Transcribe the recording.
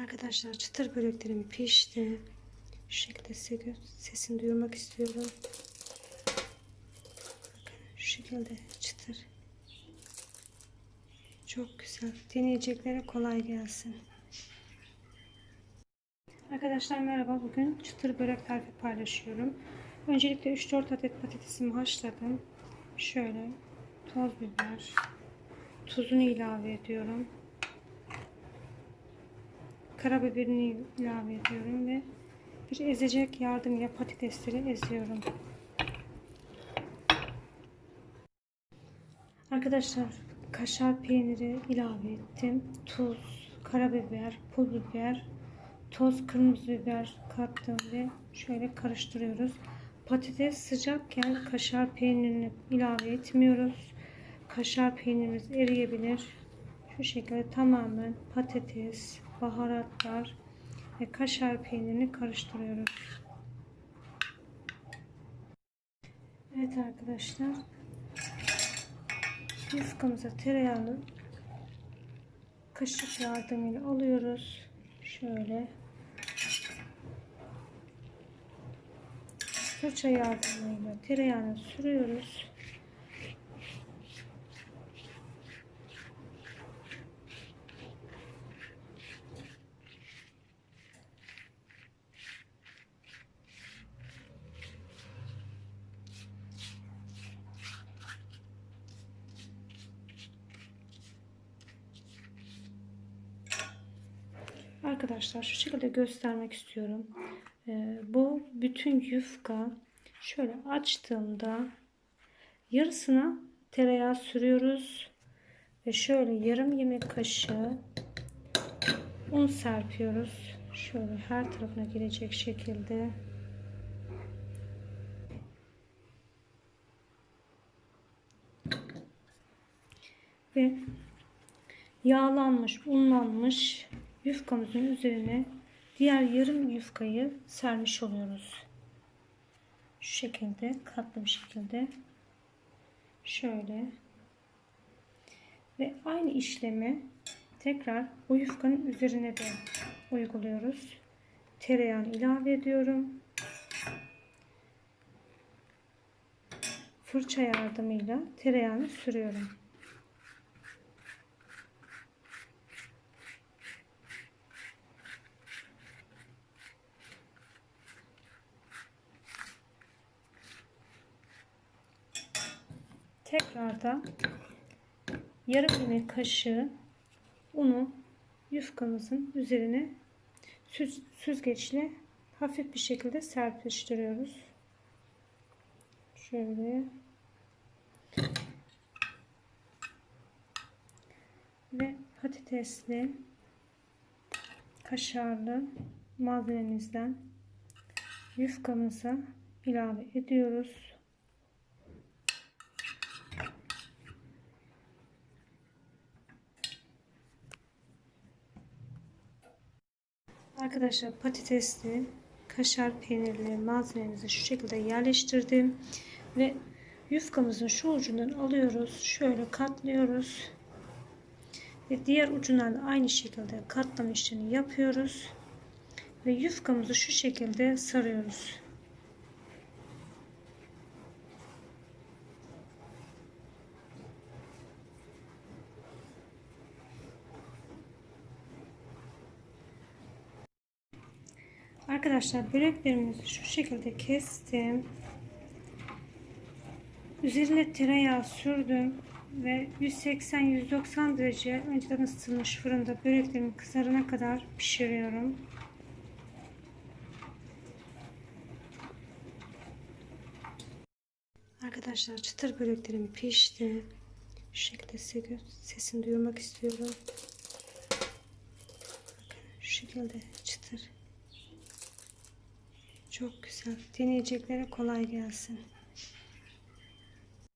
Arkadaşlar çıtır böreklerim pişti. Şu şekilde sesini duyurmak istiyorum. Bakın şu şekilde çıtır. Çok güzel. Deneyeceklere kolay gelsin. Arkadaşlar merhaba. Bugün çıtır börek tarifi paylaşıyorum. Öncelikle 3-4 adet patatesimi haşladım. Şöyle toz biber, tuzunu ilave ediyorum. Karabiberini ilave ediyorum ve bir ezecek yardımıyla patatesleri eziyorum. Arkadaşlar kaşar peyniri ilave ettim. Tuz, karabiber, pul biber, toz kırmızı biber kattım ve şöyle karıştırıyoruz. Patates sıcakken kaşar peynirini ilave etmiyoruz. Kaşar peynirimiz eriyebilir. Şu şekilde tamamen patates, baharatlar ve kaşar peynirini karıştırıyoruz. Evet arkadaşlar. Yufkamıza tereyağını kaşık yardımıyla alıyoruz. Şöyle. Fırça yardımıyla tereyağını sürüyoruz. Arkadaşlar şu şekilde göstermek istiyorum. Ee, bu bütün yufka şöyle açtığımda yarısına tereyağı sürüyoruz ve şöyle yarım yemek kaşığı un serpiyoruz. Şöyle her tarafına gelecek şekilde. Ve yağlanmış, unlanmış yufkamızın üzerine diğer yarım yufkayı sermiş oluyoruz. Şu şekilde katlı bir şekilde şöyle ve aynı işlemi tekrar o yufkanın üzerine de uyguluyoruz. Tereyağını ilave ediyorum. Fırça yardımıyla tereyağını sürüyorum. Tekrardan yarım yemek kaşığı unu yufkamızın üzerine süz, süzgeçle hafif bir şekilde serpiştiriyoruz. Şöyle ve patatesli kaşarlı malzememizden yufkamıza ilave ediyoruz. Arkadaşlar patatesli kaşar peynirli malzememizi şu şekilde yerleştirdim. Ve yufkamızın şu ucundan alıyoruz. Şöyle katlıyoruz. Ve diğer ucundan da aynı şekilde katlama işlemi yapıyoruz. Ve yufkamızı şu şekilde sarıyoruz. Arkadaşlar böreklerimizi şu şekilde kestim. Üzerine tereyağı sürdüm ve 180-190 derece önceden ısıtılmış fırında böreklerimi kızarana kadar pişiriyorum. Arkadaşlar çıtır böreklerim pişti. Şu şekilde sesini duyurmak istiyorum. Bakın şu şekilde çıtır. Çok güzel. Deneyeceklere kolay gelsin.